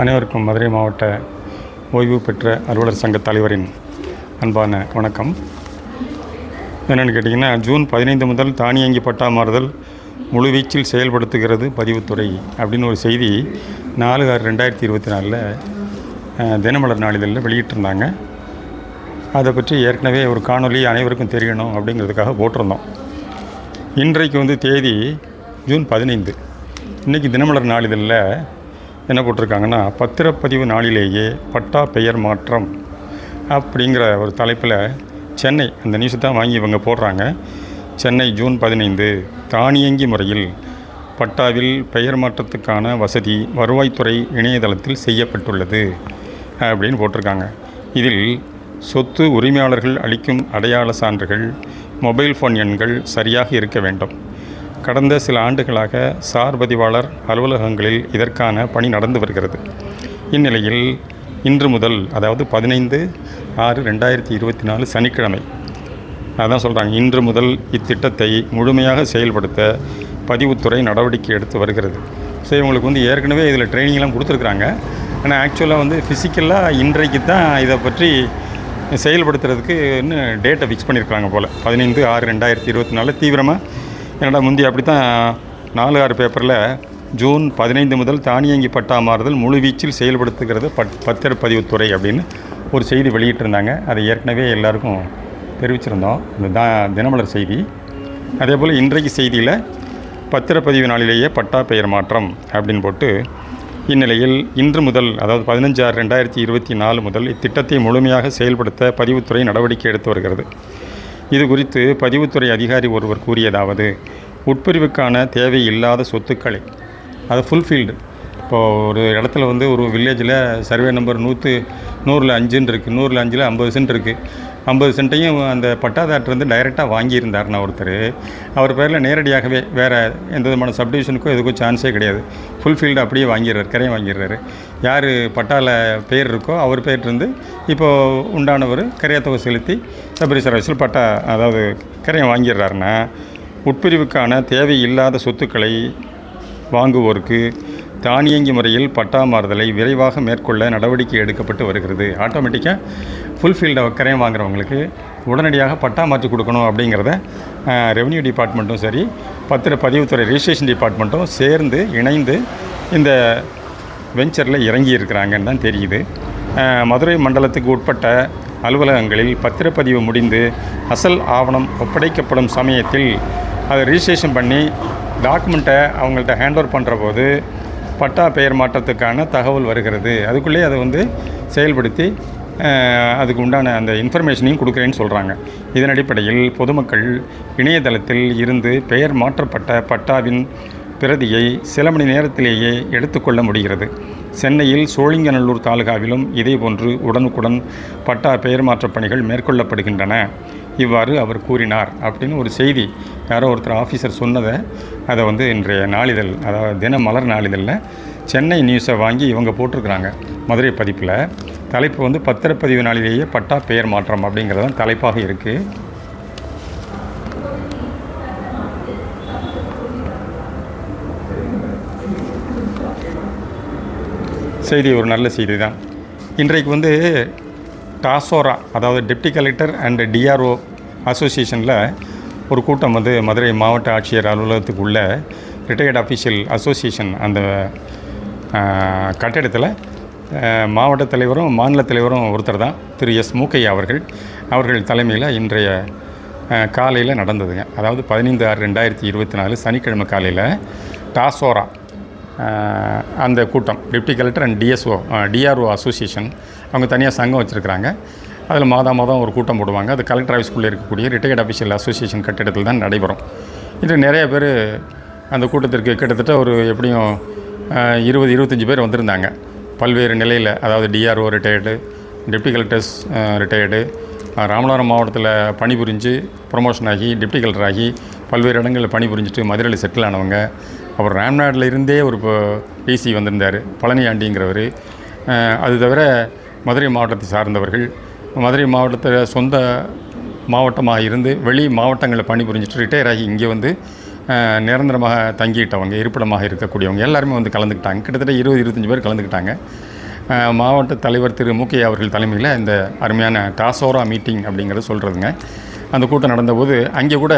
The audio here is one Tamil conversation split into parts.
அனைவருக்கும் மதுரை மாவட்ட ஓய்வு பெற்ற அலுவலர் சங்க தலைவரின் அன்பான வணக்கம். என்னென்னு கேட்டிங்கன்னா ஜூன் பதினைந்து முதல் தானியங்கி பட்டா மாறுதல் முழுவீச்சில் செயல்படுத்துகிறது பதிவுத்துறை அப்படின்னு ஒரு செய்தி நாலு ஆறு ரெண்டாயிரத்தி இருபத்தி நாலில் தினமலர் நாளிதழில் வெளியிட்டிருந்தாங்க. அதை பற்றி ஏற்கனவே ஒரு காணொளி அனைவருக்கும் தெரியணும் அப்படிங்கிறதுக்காக போட்டிருந்தோம். இன்றைக்கு வந்து தேதி ஜூன் பதினைந்து. இன்றைக்கி தினமலர் நாளிதழில் என்ன போட்டிருக்காங்கன்னா பத்திரப்பதிவு நாளிலேயே பட்டா பெயர் மாற்றம் அப்படிங்கிற ஒரு தலைப்பில் சென்னை அந்த நியூஸை தான் வாங்கி இவங்க போடுறாங்க. சென்னை ஜூன் பதினைந்து தானியங்கி முறையில் பட்டாவில் பெயர் மாற்றத்துக்கான வசதி வருவாய்த்துறை இணையதளத்தில் செய்யப்பட்டுள்ளது அப்படின்னு போட்டிருக்காங்க. இதில் சொத்து உரிமையாளர்கள் அளிக்கும் அடையாள சான்றுகள் மொபைல் ஃபோன் எண்கள் சரியாக இருக்க வேண்டும். கடந்த சில ஆண்டுகளாக சார் பதிவாளர் அலுவலகங்களில் இதற்கான பணி நடந்து வருகிறது. இந்நிலையில் இன்று முதல் அதாவது பதினைந்து ஆறு ரெண்டாயிரத்தி இருபத்தி நாலு சனிக்கிழமை அதான் சொல்கிறாங்க இன்று முதல் இத்திட்டத்தை முழுமையாக செயல்படுத்த பதிவுத்துறை நடவடிக்கை எடுத்து வருகிறது. ஸோ இவங்களுக்கு வந்து ஏற்கனவே இதில் ட்ரைனிங்லாம் கொடுத்துருக்குறாங்க. ஆனால் ஆக்சுவலாக வந்து ஃபிசிக்கலாக இன்றைக்கு தான் இதை பற்றி செயல்படுத்துறதுக்கு இன்னும் டேட்டை ஃபிக்ஸ் பண்ணியிருக்காங்க போல். பதினைந்து ஆறு ரெண்டாயிரத்தி இருபத்தி நாலு தீவிரமாக என்னடா முந்தி அப்படி தான் நாலு ஆறு பேப்பரில் ஜூன் பதினைந்து முதல் தானியங்கி பட்டா மாறுதல் முழுவீச்சில் செயல்படுத்துகிறது பட் பத்திரப்பதிவுத்துறை அப்படின்னு ஒரு செய்தி வெளியிட்டிருந்தாங்க. அதை ஏற்கனவே எல்லாருக்கும் தெரிவிச்சிருந்தோம். இந்த தா தினமலர் செய்தி. அதே போல் இன்றைக்கு செய்தியில் பத்திரப்பதிவு நாளிலேயே பட்டா பெயர் மாற்றம் அப்படின்னு போட்டு இந்நிலையில் இன்று முதல் அதாவது பதினஞ்சு ஆறு ரெண்டாயிரத்தி இருபத்தி நாலு முதல் இத்திட்டத்தை முழுமையாக செயல்படுத்த பதிவுத்துறை நடவடிக்கை எடுத்து வருகிறது. இது குறித்து பதிவுத்துறை அதிகாரி ஒருவர் கூறியதாவது உட்பிரிவுக்கான தேவை இல்லாத சொத்துக்களை அது ஃபுல்ஃபீல்டு இப்போது ஒரு இடத்துல வந்து ஒரு வில்லேஜில் சர்வே நம்பர் நூற்று நூறில் அஞ்சுன்னு இருக்குது நூறில் அஞ்சில் ஐம்பது சென்ட் இருக்குது ஐம்பது சென்ட்டையும் அந்த பட்டாதாரர் வந்து டைரெக்டாக வாங்கியிருந்தார்னா ஒருத்தர். அவர் பேரில் நேரடியாகவே வேறு எந்த விதமான சப்டிவிஷனுக்கும் எதுக்கும் சான்ஸே கிடையாது. ஃபுல்ஃபீல்டு அப்படியே வாங்கிடுறாரு கரையை வாங்கிடுறாரு. யார் பட்டாவில் பேர் இருக்கோ அவர் பேர்லேருந்து இப்போது உண்டானவர் கரையத்தொகை செலுத்தி சப்ரி சர்வீஸில் பட்டா அதாவது கரையை வாங்கிடுறாருன்னா உட்பிரிவுக்கான தேவை இல்லாத சொத்துக்களை வாங்குவோருக்கு தானியங்கி முறையில் பட்டா மாறுதலை விரைவாக மேற்கொள்ள நடவடிக்கை எடுக்கப்பட்டு வருகிறது. ஆட்டோமேட்டிக்காக ஃபுல்ஃபீல்டை கரையம் வாங்குறவங்களுக்கு உடனடியாக பட்டா மாற்றி கொடுக்கணும் அப்படிங்கிறத ரெவன்யூ டிபார்ட்மெண்ட்டும் சரி பத்திர பதிவுத்துறை ரிஜிஸ்ட்ரேஷன் டிபார்ட்மெண்ட்டும் சேர்ந்து இணைந்து இந்த வெஞ்சரில் இறங்கி இருக்கிறாங்கன்னு தான் தெரியுது. மதுரை மண்டலத்துக்கு உட்பட்ட அலுவலகங்களில் பத்திரப்பதிவு முடிந்து அசல் ஆவணம் ஒப்படைக்கப்படும் சமயத்தில் அதை ரிஜிஸ்ட்ரேஷன் பண்ணி டாக்குமெண்ட்டை அவங்கள்ட்ட ஹேண்ட் ஓவர் பண்ணுற போது பட்டா பெயர் மாற்றத்துக்கான தகவல் வருகிறது. அதுக்குள்ளேயே அதை வந்து செயல்படுத்தி அதுக்கு உண்டான அந்த இன்ஃபர்மேஷனையும் கொடுக்குறேன்னு சொல்கிறாங்க இதன் அடிப்படையில் பொதுமக்கள் இணையதளத்தில் இருந்து பெயர் மாற்றப்பட்ட பட்டாவின் பிரதியை சில மணி நேரத்திலேயே எடுத்துக்கொள்ள முடிகிறது. சென்னையில் சோழிங்கநல்லூர் தாலுகாவிலும் இதேபோன்று உடனுக்குடன் பட்டா பெயர் மாற்றப் பணிகள் மேற்கொள்ளப்படுகின்றன. இவ்வாறு அவர் கூறினார். அப்படின்னு ஒரு செய்தி யாரோ ஒருத்தர் ஆஃபீஸர் சொன்னதை அதை வந்து இன்றைய நாளிதழ் அதாவது தின மலர் நாளிதழில் சென்னை நியூஸை வாங்கி இவங்க போட்டிருக்கிறாங்க. மதுரை பதிப்பில். தலைப்பு வந்து பத்திரப்பதிவு நாளிலேயே பட்டா பெயர் மாற்றம் அப்படிங்கிறது தான் தலைப்பாக இருக்குது செய்தி ஒரு நல்ல செய்தி தான். இன்றைக்கு வந்து டாசோரா அதாவது டெப்டி கலெக்டர் அண்ட் டிஆர்ஓ அசோசியேஷனில் ஒரு கூட்டம் வந்து மதுரை மாவட்ட ஆட்சியர் அலுவலகத்துக்குள்ள ரிட்டையர்ட் அஃபீஷியல் அசோசியேஷன் அந்த கட்டிடத்தில் மாவட்ட தலைவரும் மாநில தலைவரும் ஒருத்தர் தான். திரு எஸ் மூக்கையா அவர்கள். அவர்கள் தலைமையில் இன்றைய காலையில் நடந்ததுங்க. அதாவது பதினைந்து ஆறு ரெண்டாயிரத்தி இருபத்தி நாலு சனிக்கிழமை காலையில் டாசோரா அந்த கூட்டம். Deputy collector and DSO DRO association அவங்க தனியாக சங்கம் வச்சுருக்கிறாங்க. அதில் மாதம் மாதம் ஒரு கூட்டம் போடுவாங்க. அது கலெக்டர் ஆஃபீஸ்க்குள்ளே இருக்கக்கூடிய ரிட்டையர்ட் அஃபீஷியல் அசோசியேஷன் கட்டிடத்தில் தான் நடைபெறும். இன்று நிறைய பேர் அந்த கூட்டத்திற்கு கிட்டத்தட்ட ஒரு எப்படியும் இருபது இருபத்தஞ்சி பேர் வந்திருந்தாங்க. பல்வேறு நிலையில் அதாவது DRO retired deputy collectors retired Ramanathapuram மாவட்டத்தில் பணிபுரிஞ்சு ப்ரொமோஷன் ஆகி டெப்டி கலெக்டர் ஆகி பல்வேறு இடங்களில் பணிபுரிஞ்சிட்டு மதுரையில் செட்டில் ஆனவங்க. அப்புறம் ராம்நாட்டில் இருந்தே ஒரு டிசி வந்திருந்தார். பழனி ஆண்டிங்கிறவர் அது தவிர மதுரை மாவட்டத்தை சார்ந்தவர்கள் மதுரை மாவட்டத்தில் சொந்த மாவட்டமாக இருந்து வெளி மாவட்டங்களில் பணிபுரிஞ்சிட்டு ரிட்டையர் ஆகி இங்கே வந்து நிரந்தரமாக தங்கிட்டவங்க இருப்பிடமாக இருக்கக்கூடியவங்க எல்லாருமே வந்து கலந்துக்கிட்டாங்க. கிட்டத்தட்ட இருபது இருபத்தஞ்சி பேர் கலந்துக்கிட்டாங்க. மாவட்ட தலைவர் திரு முகே அவர்கள் தலைமையில் இந்த அருமையான டாசோரா மீட்டிங் அப்படிங்கிறத சொல்கிறதுங்க அந்த கூட்டம் நடந்தபோது அங்கே கூட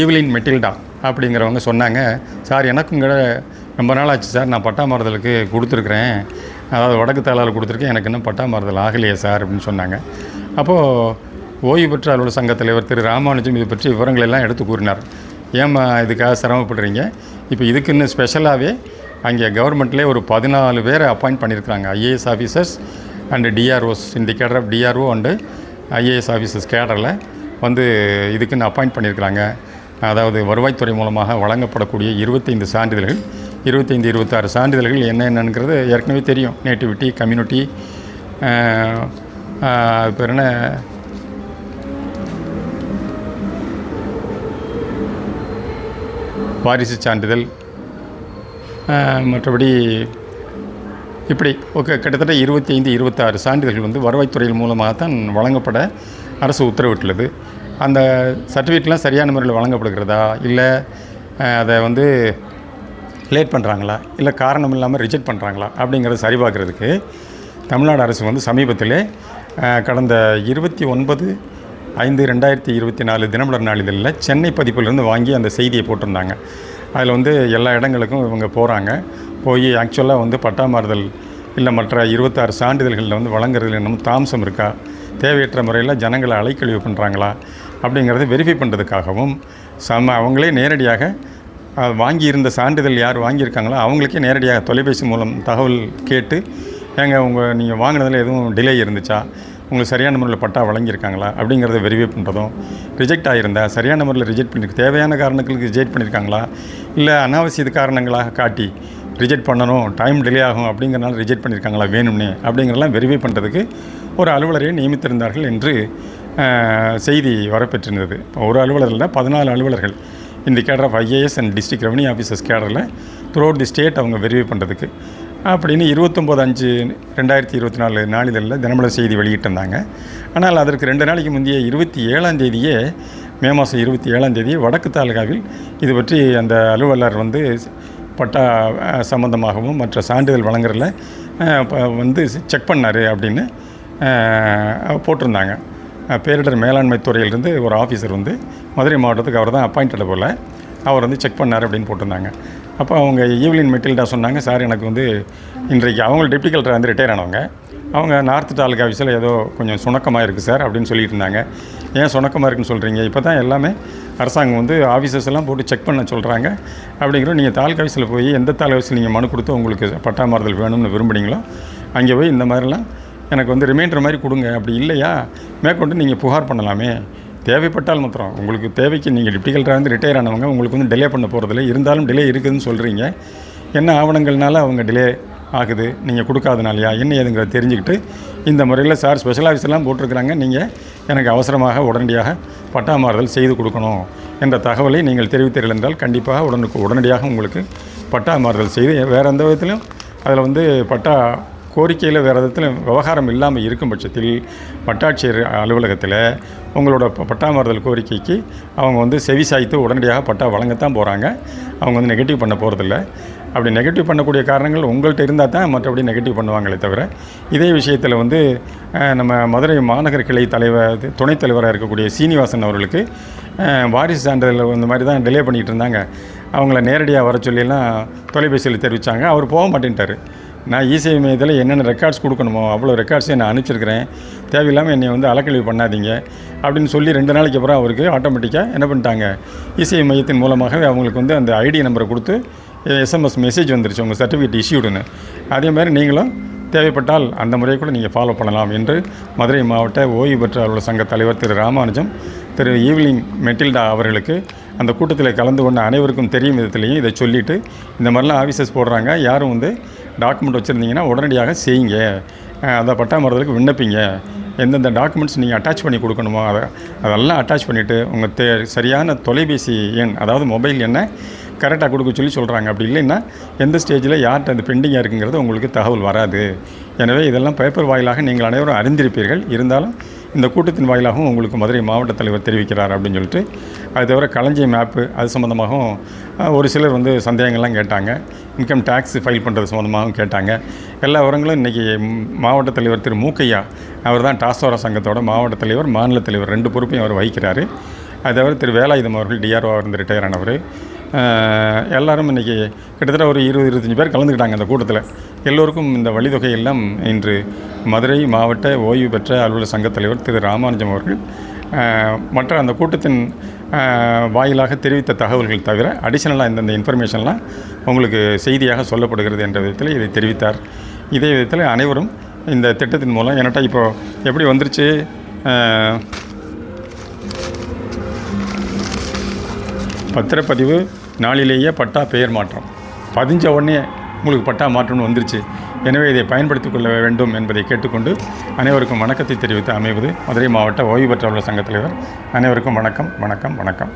ஈவிலின் மெட்டில்டா அப்படிங்கிறவங்க சொன்னாங்க. சார் எனக்கும் கூட ரொம்ப நாள் ஆச்சு சார். நான் பட்டா மாறுதலுக்கு கொடுத்துருக்குறேன். அதாவது வடக்கு தாளால் கொடுத்துருக்கேன் எனக்கு இன்னும் பட்டா மாறுதல் ஆகலையே சார் அப்படின்னு சொன்னாங்க. அப்போது ஓய்வு பெற்ற அலுவலர் சங்க தலைவர் திரு ராமானுஜம் இது பற்றி விவரங்கள் எல்லாம் எடுத்து கூறினார். ஏம்மா இதுக்காக சிரமப்படுறீங்க? இப்போ இதுக்குன்னு ஸ்பெஷலாகவே அங்கே கவர்மெண்ட்லேயே ஒரு பதினாலு பேரை அப்பாயிண்ட் பண்ணியிருக்கிறாங்க ஐஏஎஸ் ஆஃபீஸர்ஸ் அண்டு டிஆர்ஓஸ் இந்த cadre of DRO and IAS officers கேடரில் வந்து இதுக்குன்னு அப்பாயிண்ட் பண்ணியிருக்கிறாங்க அதாவது வருவாய்த்துறை மூலமாக வழங்கப்படக்கூடிய இருபத்தைந்து சான்றிதழ்கள் இருபத்தைந்து இருபத்தாறு சான்றிதழ்கள் என்ன என்னங்கிறது ஏற்கனவே தெரியும். நேட்டிவிட்டி கம்யூனிட்டி பேர் என்ன? வாரிசு சான்றிதழ். மற்றபடி இப்படி ஓகே கிட்டத்தட்ட இருபத்தி ஐந்து இருபத்தாறு சான்றிதழ்கள் வந்து வருவாய்த்துறையின் மூலமாக தான் வழங்கப்பட அரசு உத்தரவிட்டுள்ளது. அந்த சர்டிஃபிகேட்லாம் சரியான முறையில் வழங்கப்படுகிறதா? இல்லை அதை வந்து லேட் பண்ணுறாங்களா இல்லை காரணம் இல்லாமல் ரிஜெக்ட் பண்ணுறாங்களா அப்படிங்கிறத சரி பார்க்குறதுக்கு தமிழ்நாடு அரசு வந்து சமீபத்திலே கடந்த இருபத்தி ஒன்பது ஐந்து ரெண்டாயிரத்தி இருபத்தி நாலு தினமலர் நாளிதழில் சென்னை பதிப்பிலிருந்து வாங்கி அந்த செய்தியை போட்டிருந்தாங்க. அதில் வந்து எல்லா இடங்களுக்கும் இவங்க போகிறாங்க போய் ஆக்சுவலாக வந்து பட்டாமாறுதல் இல்லை மற்ற இருபத்தாறு சான்றிதழ்களில் வந்து வழங்குறதுல இன்னும் தாமசம் இருக்கா? தேவையற்ற முறையில் ஜனங்களை அலைக்கழிவு பண்ணுறாங்களா அப்படிங்கிறத வெரிஃபை பண்ணுறதுக்காகவும் சம அவங்களே நேரடியாக வாங்கியிருந்த சான்றிதழ் யார் வாங்கியிருக்காங்களோ அவங்களுக்கே நேரடியாக தொலைபேசி மூலம் தகவல் கேட்டு ஏங்க உங்கள் நீங்கள் வாங்கினதில் எதுவும் டிலே இருந்துச்சா? உங்களுக்கு சரியான முறையில் பட்டா வழங்கியிருக்காங்களா? அப்படிங்கிறத வெரிஃபை பண்ணுறதும் ரிஜெக்ட் ஆகியிருந்தா சரியான முறையில் ரிஜெக்ட் பண்ணியிருக்கு தேவையான காரணங்களுக்கு ரிஜெக்ட் பண்ணியிருக்காங்களா இல்லை அனாவசிய காரணங்களாக காட்டி ரிஜெக்ட் பண்ணணும் டைம் டிலே ஆகும் அப்படிங்கிறனால ரிஜெக்ட் பண்ணியிருக்காங்களா வேணும்னே? அப்படிங்கிறலாம் வெரிஃபை பண்ணுறதுக்கு ஒரு அலுவலரை நியமித்திருந்தார்கள் என்று செய்தி வரப்பெற்றிருந்தது. ஒரு அலுவலர் இல்லை பதினாலு அலுவலர்கள் இந்த cadre of IAS and district revenue officers கேடரில் through the state அவங்க வெரிஃபை பண்ணுறதுக்கு அப்படின்னு இருபத்தொம்போது அஞ்சு ரெண்டாயிரத்தி இருபத்தி நாலு நாளிதழில் தினமலர் செய்தி வெளியிட்டிருந்தாங்க. ஆனால் அதற்கு ரெண்டு நாளைக்கு முந்தைய இருபத்தி ஏழாம் தேதியே மே மாதம் இருபத்தி ஏழாம் தேதி வடக்கு தாலுகாவில் இது பற்றி அந்த அலுவலர் வந்து பட்டா சம்மந்தமாகவும் சம்பந்தமாகவும் மற்ற சான்றிதழ் வழங்குறதுல வந்து செக் பண்ணார் அப்படின்னு போட்டிருந்தாங்க. பேரிடர் மேலாண்மை துறையிலிருந்து ஒரு ஆஃபீஸர் வந்து மதுரை மாவட்டத்துக்கு அவர் தான் அப்பாயிண்டட் போல். அவர் வந்து செக் பண்ணார் அப்படின்னு போட்டிருந்தாங்க. அப்போ அவங்க ஈவ்லின் மெட்டில்டா சொன்னாங்க. சார் எனக்கு வந்து இன்றைக்கு அவங்க டெப்டி கலெக்டர் வந்து ரிட்டையர் ஆனவங்க. அவங்க நார்த் தாலுக்கா ஆஃபீஸில் ஏதோ கொஞ்சம் சுணக்கமாக இருக்குது சார் அப்படின்னு சொல்லிட்டு இருந்தாங்க. ஏன் சுணக்கமாக இருக்குன்னு சொல்கிறீங்க இப்போ தான் எல்லாமே அரசாங்கம் வந்து ஆஃபீஸஸ் எல்லாம் போட்டு செக் பண்ண சொல்கிறாங்க அப்படிங்கிற நீங்கள் தாலுக்கா ஆஃபீஸில் போய் எந்த தாலுகா ஆஃபீஸில் நீங்கள் மனு கொடுத்து உங்களுக்கு பட்டா மாறுதல் வேணும்னு விரும்புனீங்களோ அங்கே போய் இந்த மாதிரிலாம் எனக்கு வந்து ரிமைண்டர் மாதிரி கொடுங்க. அப்படி இல்லையா? மேற்கொண்டு நீங்கள் புகார் பண்ணலாமே. தேவைப்பட்டால் மாத்திரம். உங்களுக்கு தேவைக்கு நீங்கள் டிப்டி கலெக்டராக இருந்து ரிட்டையர் ஆனவங்க உங்களுக்கு வந்து டிலே பண்ண போகிறதில்ல இருந்தாலும் டிலே இருக்குதுன்னு சொல்கிறீங்க என்ன ஆவணங்கள்னால அவங்க டிலே ஆகுது? நீங்கள் கொடுக்காதனாலையா? என்ன ஏதுங்கிறத தெரிஞ்சுக்கிட்டு இந்த முறையில் சார் ஸ்பெஷல் ஆஃபீஸர்லாம் போட்டிருக்கிறாங்க. நீங்கள் எனக்கு அவசரமாக உடனடியாக பட்டா மாறுதல் செய்து கொடுக்கணும் என்ற தகவலை நீங்கள் தெரிவித்தீர்கள் என்றால் கண்டிப்பாக உடனுக்கு உடனடியாக உங்களுக்கு பட்டா மாறுதல் செய்து வேறு எந்த விதத்திலும் அதில் வந்து பட்டா கோரிக்கையில் வேறு விதத்தில் விவகாரம் இல்லாமல் இருக்கும் பட்சத்தில் வட்டாட்சியர் அலுவலகத்தில் உங்களோட ப- பட்டா மாறுதல் கோரிக்கைக்கு அவங்க வந்து செவி சாய்த்து உடனடியாக பட்டா வழங்கத்தான் போகிறாங்க அவங்க வந்து நெகட்டிவ் பண்ண போகிறதில்ல அப்படி நெகட்டிவ் பண்ணக்கூடிய காரணங்கள் உங்கள்கிட்ட இருந்தால் தான் மற்றபடி நெகட்டிவ் பண்ணுவாங்களே தவிர இதே விஷயத்தில் வந்து நம்ம மதுரை மாநகர கிளை தலைவர் துணைத் தலைவராக இருக்கக்கூடிய சீனிவாசன் அவர்களுக்கு வாரிசு சான்றிதழ் இந்த மாதிரி தான் டிலே பண்ணிகிட்டு இருந்தாங்க. அவங்கள நேரடியாக வர சொல்லியெல்லாம் தொலைபேசியில் தெரிவித்தாங்க அவர் போக மாட்டேன்ட்டார். நான் இசேவை மையத்தில் என்னென்ன ரெக்கார்ட்ஸ் கொடுக்கணுமோ அவ்வளோ ரெக்கார்ட்ஸையும் நான் அனுப்பிச்சிருக்கிறேன். தேவையில்லாமல் என்னை வந்து அலக்கழிவு பண்ணாதீங்க. அப்படின்னு சொல்லி ரெண்டு நாளைக்கு அப்புறம் அவருக்கு ஆட்டோமேட்டிக்காக என்ன பண்ணிட்டாங்க. இசேவை மையத்தின் மூலமாகவே அவங்களுக்கு வந்து அந்த ஐடி நம்பரை கொடுத்து எஸ்எம்எஸ் மெசேஜ் வந்துருச்சு. உங்கள் சர்டிஃபிகேட் இஷ்யூடுன்னு அதே மாதிரி நீங்களும் தேவைப்பட்டால் அந்த முறையை கூட நீங்கள் ஃபாலோ பண்ணலாம் என்று மதுரை மாவட்ட ஓய்வு பெற்ற அலுவலர் சங்க தலைவர் திரு ராமானுஜம் திரு ஈவ்லின் மெட்டில்டா அவர்களுக்கு அந்த கூட்டத்தில் கலந்து கொண்ட அனைவருக்கும் தெரியும் விதத்துலையும் இதை சொல்லிவிட்டு இந்த மாதிரிலாம் ஆஃபீஸஸ் போடுறாங்க. யாரும் வந்து டாக்குமெண்ட் வச்சுருந்தீங்கன்னா உடனடியாக செய்யுங்க. அந்த அதை பட்டா மரத்துக்கு விண்ணப்பிங்க. எந்தெந்த டாக்குமெண்ட்ஸ் நீங்கள் அட்டாச் பண்ணி கொடுக்கணுமோ அதை அதெல்லாம் அட்டாச் பண்ணிவிட்டு உங்கள் தே சரியான தொலைபேசி எண் அதாவது மொபைல் எண்ணை கரெக்டாக கொடுக்க சொல்லி சொல்கிறாங்க அப்படி இல்லைன்னா எந்த ஸ்டேஜில் யார்கிட்ட அந்த பெண்டிங்காக இருக்குங்கிறது உங்களுக்கு தகவல் வராது. எனவே இதெல்லாம் பேப்பர் வாயிலாக நீங்கள் அனைவரும் அறிந்திருப்பீர்கள். இருந்தாலும் இந்த கூட்டத்தின் வாயிலாகவும் உங்களுக்கு மதுரை மாவட்ட தலைவர் தெரிவிக்கிறார் அப்படின்னு சொல்லிட்டு அது தவிர களஞ்சிய மேப்பு அது சம்மந்தமாகவும் ஒரு சிலர் வந்து சந்தேகங்கள்லாம் கேட்டாங்க. இன்கம் டேக்ஸ் ஃபைல் பண்ணுறது சம்மந்தமாகவும் கேட்டாங்க. எல்லா விவரங்களும் இன்றைக்கி மாவட்ட தலைவர் திரு மூக்கையா அவர் தான் டாஸ்வாரா சங்கத்தோட மாவட்ட தலைவர் மாநில தலைவர் ரெண்டு பொறுப்பையும் அவர் வகிக்கிறார். அது தவிர திரு வேலாயுதம் அவர்கள் டிஆர்ஓ இருந்து ரிட்டையர் ஆனவர் எல்லாரும் இன்றைக்கி கிட்டத்தட்ட ஒரு இருபது இருபத்தஞ்சி பேர் கலந்துக்கிட்டாங்க அந்த கூட்டத்தில். எல்லோருக்கும் இந்த வழிதொகை எல்லாம் இன்று மதுரை மாவட்ட ஓய்வு பெற்ற அலுவலர் சங்கத் தலைவர் திரு ராமானுஜம் அவர்கள் மற்ற அந்த கூட்டத்தின் வாயிலாக தெரிவித்த தகவல்கள் தவிர அடிஷனலாக இந்தந்த இன்ஃபர்மேஷன்லாம் உங்களுக்கு செய்தியாக சொல்லப்படுகிறது என்ற விதத்தில் இதை தெரிவித்தார். இதே விதத்தில் அனைவரும் இந்த திட்டத்தின் மூலம் என்கிட்ட இப்போது எப்படி வந்துருச்சு? பத்திரப்பதிவு நாளிலேயே பட்டா பெயர் மாற்றம். பதிஞ்ச உடனே உங்களுக்கு பட்டா மாற்றம்னு வந்துருச்சு. எனவே இதை பயன்படுத்திக் கொள்ள வேண்டும் என்பதை கேட்டுக்கொண்டு அனைவருக்கும் வணக்கத்தை தெரிவித்து அமைவது மதுரை மாவட்ட ஓய்வு பெற்றவர்கள் சங்கத் தலைவர். அனைவருக்கும் வணக்கம் வணக்கம் வணக்கம்.